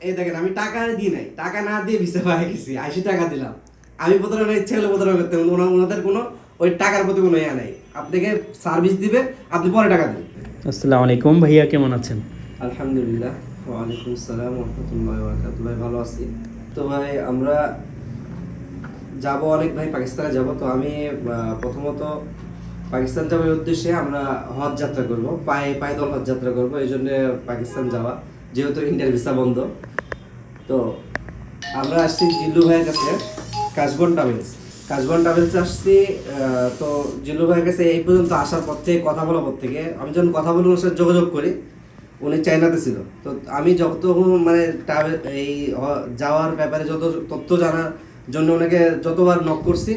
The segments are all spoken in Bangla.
এই দেখেন আমি টাকা দিই নাই। টাকা না দিয়ে ভিসা পাই গেছি আশি টাকা দিলাম। আমি প্রতারণা ইচ্ছে হলে প্রতারণা করতে। ওনাদের কোনো ওই টাকার প্রতি কোনো ইয়া নাই। আপনাকে সার্ভিস দিবে আপনি পরে টাকা দেন আসসালামু আলাইকুম ভাইয়া কেমন আছেন? আলহামদুলিল্লাহ ওয়ালাইকুম সালাম রহমতুল্লাহ বারাকাতুহু। ভাই ভালো আছি। তো ভাই আমরা যাব অনেক ভাই পাকিস্তানে যাব। তো আমি আহ, প্রথমত পাকিস্তান যাওয়ার উদ্দেশ্যে আমরা হজ যাত্রা করব পায়ে পায়দল হজ যাত্রা করব এই জন্য পাকিস্তান যাওয়া। যেহেতু ইন্ডিয়ার ভিসা বন্ধ। তো আমরা আসছি জিল্লু ভাইয়ের কাছে, কাশবন ট্রাভেলস। কাশবন ট্রাভেলস আসছি তো জিল্লু ভাইয়ের কাছে এই পর্যন্ত আসার পর থেকে, কথা বলার পর থেকে, আমি যখন কথা বলে ওনার সাথে যোগাযোগ করি, উনি চায়নাতে ছিল। তো আমি যত মানে ট্রাভেল এই যাওয়ার ব্যাপারে যত তথ্য জানার জন্য ওনাকে যতবার নক করছি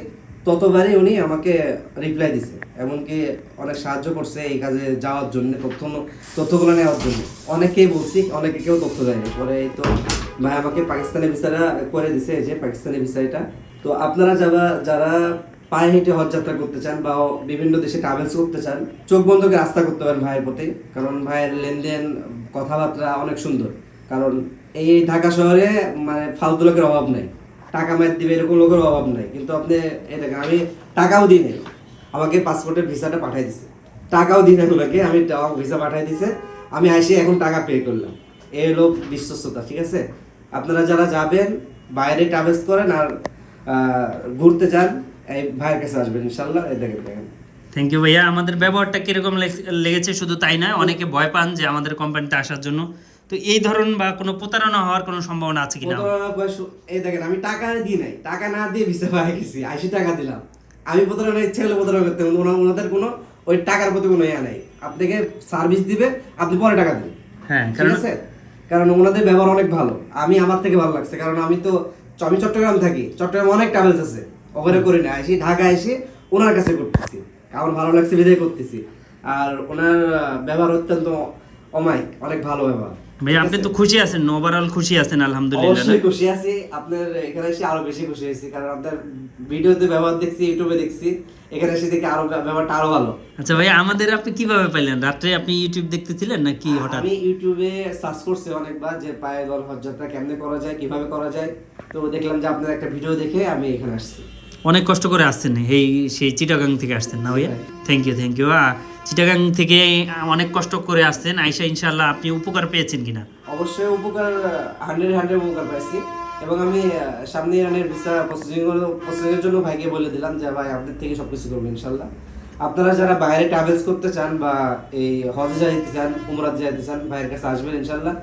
ততবারই উনি আমাকে রিপ্লাই দিছে। এমনকি অনেক সাহায্য করছে এই কাজে যাওয়ার জন্য, তথ্য তথ্যগুলো নেওয়ার জন্য। অনেকেই বলছি, অনেকে কেউ তথ্য দেয়নি পরে তো ভাই আমাকে পাকিস্তানি ভিসাটা করে দিছে যে পাকিস্তানি ভিসাইটা তো আপনারা যারা যারা পায়ে হেঁটে হজ যাত্রা করতে চান বা বিভিন্ন দেশে ট্রাভেলস করতে চান, চোখ বন্ধকে রাস্তা করতে পারেন ভাইয়ের প্রতি। কারণ ভাইয়ের লেনদেন, কথাবার্তা অনেক সুন্দর। কারণ এই ঢাকা শহরে মানে ফালতু লোকের অভাব নাই। টাকা ম্যাচ দিবে এরকম লোকের অভাব নাই। কিন্তু আপনি এই দেখেন আমি টাকাও দিই নাই। আমাকে পাসপোর্টের ভিসাটা পাঠিয়ে দিছে। টাকাও দিই নাই ওনাকে আমি ভিসা পাঠিয়ে দিছে। আমি আসি এখন টাকা পে করলাম। এই হলো বিশ্বস্ততা ঠিক আছে? আপনারা যারা যাবেন বাইরে ট্রাভেলস করেন আর ঘুরতে যান এই ভাইয়ের কাছে আসবেন ইনশাল্লাহ এই দেখেন দেখেন। থ্যাংক ইউ ভাইয়া। আমাদের ব্যবহারটা কীরকম লেগ- লেগেছে শুধু তাই নয় অনেকে ভয় পান যে আমাদের কোম্পানিতে আসার জন্য। তো এই ধরন বা কোনো প্রতারণা হওয়ার কোনো সম্ভাবনা আছে কিনা? এই দেখেন আমি টাকা দিই নাই। টাকা না দিয়ে ভিসা পাই গেছি আশি টাকা দিলাম। আমি প্রতারণা ইচ্ছে হলে প্রতারণা করতে ওনাদের কোনো ওই টাকার প্রতি কোনো ইয়া নাই। আপনাকে সার্ভিস দিবে আপনি পরে টাকা দেন। হ্যাঁ ঠিক কারণ আছে? কারণ ওনাদের ব্যবহার অনেক ভালো। আমি আমার থেকে ভালো লাগছে কারণ আমি তো আমি চট্টগ্রাম থাকি চট্টগ্রামে অনেক ট্রাভেলস আছে। ওখানে করি না এসে ঢাকা এসে ওনার কাছে করতেছি। আমার ভালো লাগছে বিদায় করতেছি। আর ওনার ব্যবহার অত্যন্ত অমায়িক অনেক ভালো ব্যবহার ঠিক আপনি তো খুশি আছেন ওভারঅল খুশি আছেন আলহামদুলিল্লাহ অবশ্যই খুশি আছি। আপনার এখানে এসে আরও বেশি খুশি হয়েছি কারণ আপনার ভিডিওতে ব্যবহার দেখছি ইউটিউবে দেখছি। এখানে এসে দেখি আরও ব্যবহারটা আরও ভালো। আচ্ছা ভাইয়া আমাদের আপনি কীভাবে পাইলেন? রাত্রে আপনি ইউটিউব দেখতেছিলেন নাকি হঠাৎ? আমি ইউটিউবে সার্চ করছি অনেকবার যে পায়ে দল হজযাত্রা কেমনে করা যায় কীভাবে করা যায়। তো দেখলাম যে আপনার একটা ভিডিও দেখে আমি এখানে আসছি। অনেক কষ্ট করে আসছেন এই সেই চিটাগাং থেকে আসছেন না ভাইয়া। Thank you thank you Chittagong থেকে অনেক কষ্ট করে আসছেন। আইসা ইনশাল্লাহ আপনি উপকার পেয়েছেন কিনা? অবশ্যই উপকার, হান্ড্রেড হান্ড্রেড উপকার পাইছি। এবং আমি সামনে ইরানের ভিসা প্রসেসিং প্রসেসিংয়ের জন্য ভাইকে বলে দিলাম যে, ভাই আপনাদের থেকে সব কিছু করব ইনশাল্লাহ আপনারা যারা বাইরে ট্রাভেলস করতে চান বা এই হজে যাইতে চান, উমরাত যাইতে চান, ভাইয়ের কাছে আসবেন ইনশাল্লাহ